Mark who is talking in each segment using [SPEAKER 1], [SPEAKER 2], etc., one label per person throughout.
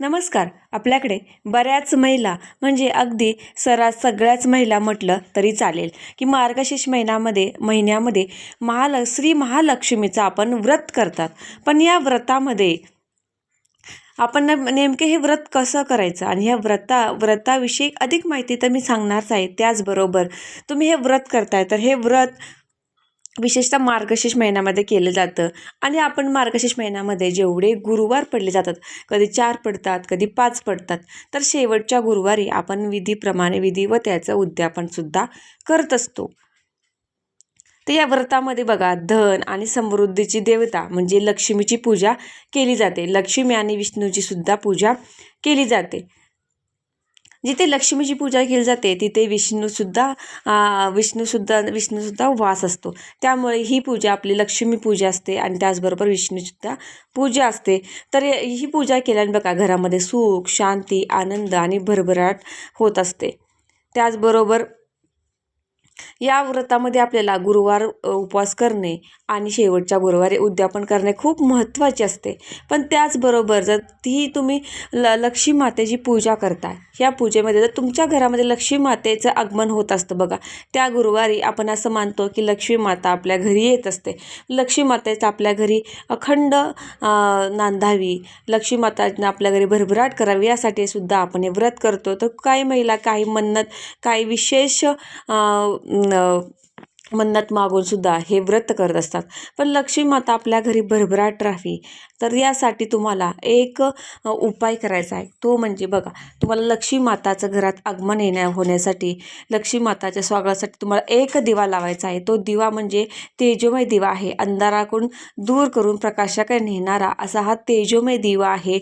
[SPEAKER 1] नमस्कार. आपल्याकडे बऱ्याच महिला म्हणजे अगदी सरास सगळ्याच महिला म्हटलं तरी चालेल की मार्गशीर्ष महिन्यामध्ये महिन्यामध्ये महाल श्री महालक्ष्मीचं आपण व्रत करतात. पण या व्रतामध्ये आपण नेमके हे व्रत कसं करायचं? आणि ह्या व्रता व्रताविषयी अधिक माहिती तर मी सांगणारच आहे. त्याचबरोबर तुम्ही हे व्रत करताय तर हे व्रत विशेषतः मार्गशीर्ष महिन्यामध्ये केलं जातं. आणि आपण मार्गशीर्ष महिन्यामध्ये जेवढे गुरुवार पडले जातात कधी चार पडतात कधी पाच पडतात तर शेवटच्या गुरुवारी आपण विधीप्रमाणे विधी व त्याचं उद्यापनसुद्धा करत असतो. तर या व्रतामध्ये बघा धन आणि समृद्धीची देवता म्हणजे लक्ष्मीची पूजा केली जाते. लक्ष्मी आणि विष्णूची सुद्धा पूजा केली जाते. जिथे लक्ष्मीची पूजा केली जाते तिथे विष्णूसुद्धा विष्णूसुद्धा विष्णूसुद्धा वास असतो. त्यामुळे ही पूजा आपली लक्ष्मी पूजा असते आणि त्याचबरोबर विष्णूसुद्धा पूजा असते. तर ही पूजा केल्याने बघा घरामध्ये सुख शांती आनंद आणि भरभराट होत असते. त्याचबरोबर या व्रतामध्ये आपल्याला गुरुवार उपवास करणे आणि शेवटच्या गुरुवारी उद्यापन करणे खूप महत्त्वाचे असते. पण त्याचबरोबर जर ती तुम्ही ल लक्ष्मी मातेची पूजा करता या पूजेमध्ये जर तुमच्या घरामध्ये लक्ष्मी मातेचं आगमन होत असतं बघा त्या गुरुवारी आपण असं मानतो की लक्ष्मी माता आपल्या घरी येत असते. लक्ष्मी मातेचं आपल्या घरी अखंड नांदावी लक्ष्मी मातानं आपल्या घरी भरभराट करावी यासाठी सुद्धा आपण हे व्रत करतो. तर काही महिला काही मन्नत काही विशेष मन्नत मागून सुद्धा हे व्रत करत असतात. पण लक्ष्मी माता आपल्या घरी भरभराट राहावी. तर यासाठी तुम्हाला एक उपाय करायचा आहे. तो म्हणजे बघा तुम्हाला लक्ष्मी माताचं घरात आगमन येण्या होण्यासाठी लक्ष्मी माताच्या स्वागतासाठी तुम्हाला एक दिवा लावायचा आहे. तो दिवा म्हणजे तेजोमय दिवा आहे. अंधाराकडून दूर करून प्रकाशाकडे नेणारा असा हा तेजोमय दिवा आहे.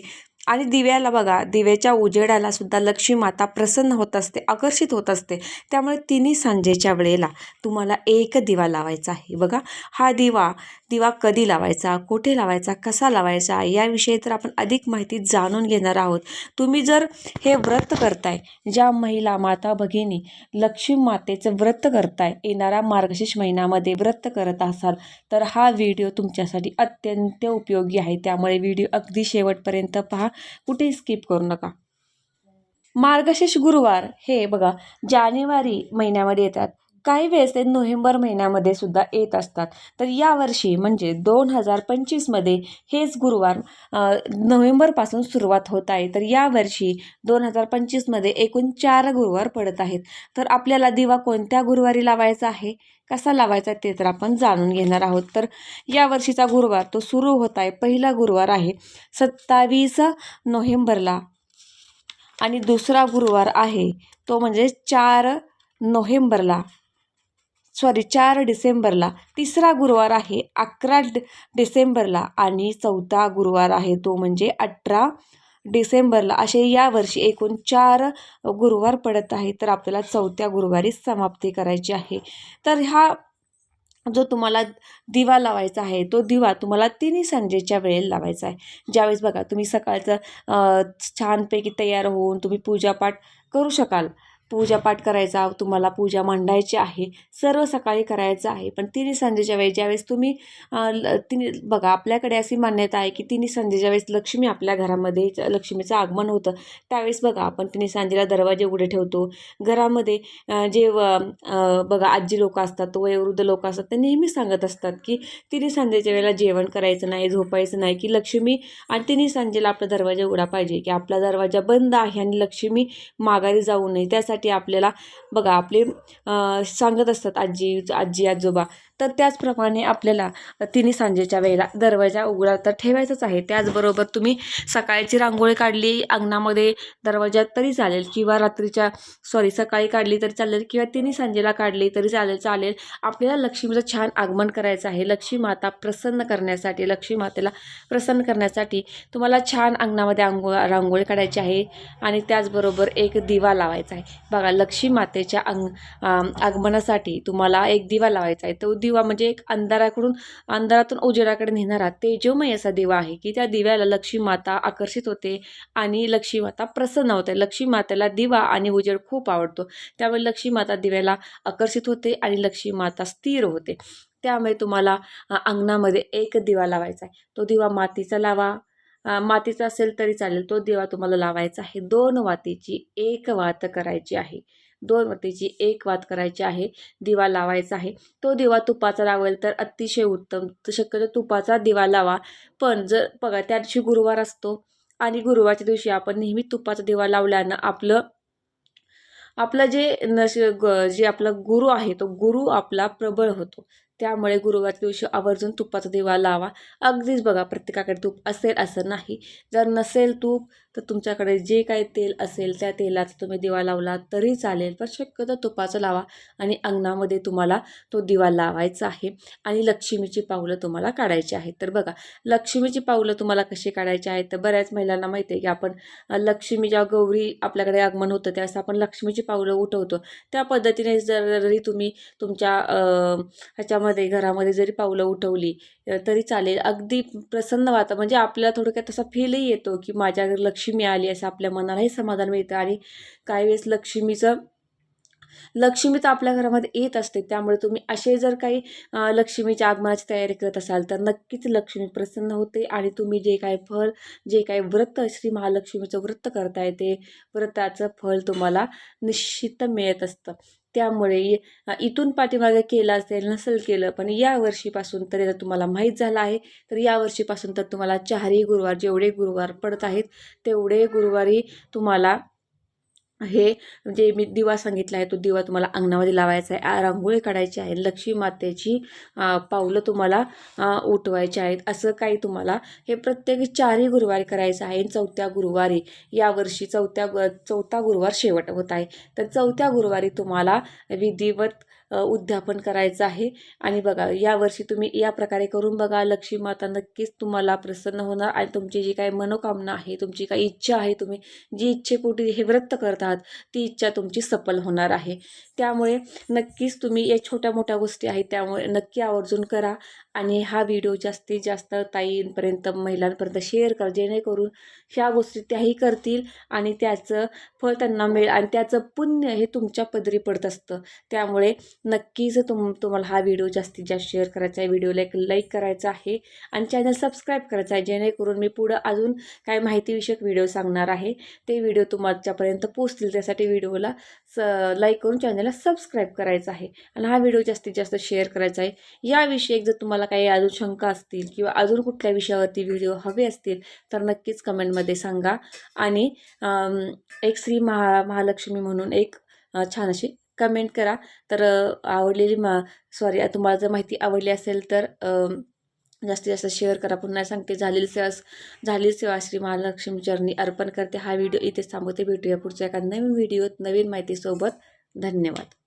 [SPEAKER 1] आणि दिव्याला बघा दिव्याच्या उजेडाला सुद्धा लक्ष्मी माता प्रसन्न होत असते आकर्षित होत असते. त्यामुळे तिन्ही सांजेच्या वेळेला तुम्हाला एक दिवा लावायचा आहे. बघा हा दिवा दिवा कधी लावायचा कुठे लावायचा कसा लावायचा याविषयी तर आपण अधिक माहिती जाणून घेणार आहोत. तुम्ही जर हे व्रत करताय ज्या महिला माता भगिनी लक्ष्मी मातेचं व्रत करताय येणारा मार्गशीर्ष महिन्यामध्ये व्रत करत असाल तर हा व्हिडिओ तुमच्यासाठी अत्यंत उपयोगी आहे. त्यामुळे व्हिडिओ अगदी शेवटपर्यंत पहा. कुठेही स्किप करू नका. मार्गशीर्ष गुरुवार हे बघा जानेवारी महिन्यामध्ये येतात. काही वेळेस ते नोव्हेंबर महिन्यामध्ये सुद्धा येत असतात. तर यावर्षी म्हणजे दोन हजार पंचवीसमध्ये हेच गुरुवार नोव्हेंबरपासून सुरुवात होत आहे. तर यावर्षी दोन हजार पंचवीसमध्ये एकूण चार गुरुवार पडत आहेत. तर आपल्याला दिवा कोणत्या गुरुवारी लावायचा आहे? कसा लावायचा ते तर आपण जाणून घेणार आहोत. तर या वर्षीचा गुरुवार तो सुरू होत आहे. पहिला गुरुवार आहे सत्तावीस नोव्हेंबरला. आणि दुसरा गुरुवार आहे तो म्हणजे चार नोव्हेंबरला. सॉरी चार डिसेंबरला. तिसरा गुरुवार आहे अकरा डि डिसेंबरला आणि चौथा गुरुवार आहे तो म्हणजे अठरा डिसेंबरला. असे यावर्षी एकूण चार गुरुवार पडत आहे तर आपल्याला चौथ्या गुरुवारी समाप्ती करायची आहे. तर हा जो तुम्हाला दिवा लावायचा आहे तो दिवा तुम्हाला तिन्ही संजेच्या वेळेला लावायचा आहे. ज्यावेळेस बघा तुम्ही सकाळचं छानपैकी तयार होऊन तुम्ही पूजापाठ करू शकाल. पूजापाठ करायचा तुम्हाला पूजा मांडायची आहे सर्व सकाळी करायचं आहे. पण तिन्ही संजेच्या वेळेस ज्यावेळेस तुम्ही तिने ल- तिन्ही बघा आपल्याकडे अशी मान्यता आहे की तिन्ही संजेच्या वेळेस लक्ष्मी आपल्या घरामध्ये लक्ष्मीचं आगमन होतं. त्यावेळेस बघा आपण तिन्ही सांजेला दरवाजे उघडे ठेवतो. घरामध्ये जे व बघा आजी लोक असतात वयोवृद्ध लोक असतात ते नेहमी सांगत असतात की तिन्ही संजेच्या वेळेला जेवण करायचं नाही झोपायचं नाही की लक्ष्मी आणि तिन्ही संजेला आपला दरवाजा उघडा पाहिजे की आपला दरवाजा बंद आहे आणि लक्ष्मी माघारी जाऊ नये. त्यासाठी आपल्याला बघा आपले सांगत असतात आजी आजी आजोबा. तर त्याचप्रमाणे आपल्याला तिन्ही सांजेच्या वेळेला दरवाजा उघडा तर ठेवायचाच आहे. त्याचबरोबर तुम्ही सकाळची रांगोळी काढली अंगणामध्ये दरवाजात तरी चालेल किंवा रात्रीच्या सॉरी सकाळी काढली तरी चालेल किंवा तिन्ही सांजेला काढली तरी चालेल चालेल. आपल्याला लक्ष्मीचं छान आगमन करायचं आहे. लक्ष्मी माता प्रसन्न करण्यासाठी लक्ष्मी मातेला प्रसन्न करण्यासाठी तुम्हाला छान अंगणामध्ये आंघोळ रांगोळी काढायची आहे आणि त्याचबरोबर एक दिवा लावायचा आहे. बघा लक्ष्मी मातेच्या अंग आगमनासाठी तुम्हाला एक दिवा लावायचा आहे. तो दिवा म्हणजे एक अंधाराकडून अंधारातून उजेडाकडे नेणारा तेजोमय असा दिवा आहे की त्या दिव्याला लक्ष्मी माता आकर्षित होते आणि लक्ष्मी माता प्रसन्न होते. लक्ष्मी मातेला दिवा आणि उजेड खूप आवडतो. त्यामुळे लक्ष्मी माता दिव्याला आकर्षित होते आणि लक्ष्मी माता स्थिर होते. त्यामुळे तुम्हाला अंगणामध्ये एक दिवा लावायचा आहे. तो दिवा मातीचा लावा मातीचा असेल तरी चालेल. तो दिवा तुम्हाला लावायचा आहे. दोन वातीची एक वात करायची आहे. दोन वातीची एक वात करायची आहे. दिवा लावायचा आहे. तो दिवा तुपाचा लावेल तर अतिशय उत्तम. शक्यतो तुपाचा दिवा लावा. पण जर बघा त्या दिवशी गुरुवार असतो आणि गुरुवारच्या दिवशी आपण नेहमी तुपाचा दिवा लावल्यानं आपलं आपलं जे नश ग जे आपला गुरु आहे तो गुरु आपला प्रबळ होतो. त्यामुळे गुरुवारच्या दिवशी आवर्जून तुपाचा दिवा लावा. अगदीच बघा प्रत्येकाकडे तूप असेल असं नाही. जर नसेल तूप तर तुमच्याकडे जे काही तेल असेल त्या तेलाचा तुम्ही दिवा लावला तरी चालेल पण शक्यतो तुपाचा लावा आणि अंगणामध्ये तुम्हाला तो दिवा लावायचा आहे आणि लक्ष्मीची पावलं तुम्हाला काढायची आहेत. तर बघा लक्ष्मीची पावलं तुम्हाला कशी काढायची आहेत? तर बऱ्याच महिलांना माहिती आहे की आपण लक्ष्मी ज्या गौरी आपल्याकडे आगमन होतं त्यावेळेस आपण लक्ष्मीची पावलं उठवतो. त्या पद्धतीने जर जरी तुम्ही तुमच्या ह्याच्यामध्ये घरामध्ये जरी पावलं उठवली तरी चालेल. अगदी प्रसन्न वाटतं म्हणजे आपल्याला थोडक्यात तसा फीलही येतो की माझ्या घरी लक्ष्मी आली असं आपल्या मनालाही समाधान मिळतं आणि काही वेळेस लक्ष्मीचं लक्ष्मी तर आपल्या घरामध्ये येत असते. त्यामुळे तुम्ही असे जर काही लक्ष्मीच्या आगमनाची तयारी करत असाल तर नक्कीच लक्ष्मी प्रसन्न होते आणि तुम्ही जे काही फळ जे काही व्रत श्री महालक्ष्मीचं व्रत करताय ते व्रताचं फळ तुम्हाला निश्चित मिळत असतं. त्यामुळे इथून पाठीमागे केलं असेल नसेल केलं पण या वर्षीपासून तरी जर तुम्हाला माहीत झालं आहे तर या वर्षीपासून तर तुम्हाला चारही गुरुवार जेवढे गुरुवार पडत आहेत तेवढे गुरुवारी तुम्हाला हे जे मी दिवा सांगितला आहे तो दिवा तुम्हाला अंगणामध्ये लावायचा आहे. रांगोळी काढायची आहे. लक्ष्मी मातेची पावलं तुम्हाला उठवायची आहेत. असं काही तुम्हाला हे प्रत्येक चारही गुरुवारी करायचं आहे. चौथ्या गुरुवारी यावर्षी चौथ्या ग चौथा गुरुवार शेवट होत आहे. तर चौथ्या गुरुवारी तुम्हाला विधिवत उद्यापन करायचं आहे. आणि बघा यावर्षी तुम्ही या प्रकारे करून बघा. लक्ष्मी माता नक्कीच तुम्हाला प्रसन्न होणार. आणि तुमची जी काही मनोकामना आहे तुमची काही इच्छा आहे तुम्ही जी इच्छेपोटी हे व्रत करता करतात ती इच्छा तुमची सफल होणार आहे. त्यामुळे नक्कीच तुम्ही या छोट्या मोठ्या गोष्टी आहेत त्यामुळे नक्की आवर्जून करा आणि हा व्हिडिओ जास्तीत जास्त ताईंपर्यंत महिलांपर्यंत शेअर कर जेणेकरून ह्या गोष्टी त्याही करतील आणि त्याचं फळ त्यांना मिळेल आणि त्याचं पुण्य हे तुमच्या पदरी पडत असतं. त्यामुळे नक्कीच तुम तुम्हाला हा व्हिडिओ जास्तीत जास्त शेअर करायचा आहे व्हिडिओला एक लाईक करायचा आहे आणि चॅनल सबस्क्राईब करायचा आहे जेणेकरून मी पुढं अजून काय माहितीविषयक व्हिडिओ सांगणार आहे. ते व्हिडिओ तुमच्यापर्यंत पोचतील त्यासाठी व्हिडिओला स लाईक करून चॅनलला सबस्क्राईब करायचं आहे. आणि हा व्हिडिओ जास्तीत जास्त शेअर करायचा आहे. याविषयी जर तुम्हाला काही अजून शंका असतील किंवा अजून कुठल्या विषयावरती व्हिडिओ हवे असतील तर नक्कीच कमेंटमध्ये सांगा. आणि एक श्री महा महालक्ष्मी म्हणून एक छान अशी कमेंट करा. तर आवडलेली मा सॉरी तुम्हाला जर माहिती आवडली असेल तर जास्तीत जास्त शेअर करा. पुन्हा सांगते झालेली सेवा झालेली सेवा श्री महालक्ष्मी चरणी अर्पण करते. हा व्हिडिओ इथेच थांबवते. भेटूया पुढच्या एका नवीन व्हिडिओत नवीन माहितीसोबत. धन्यवाद.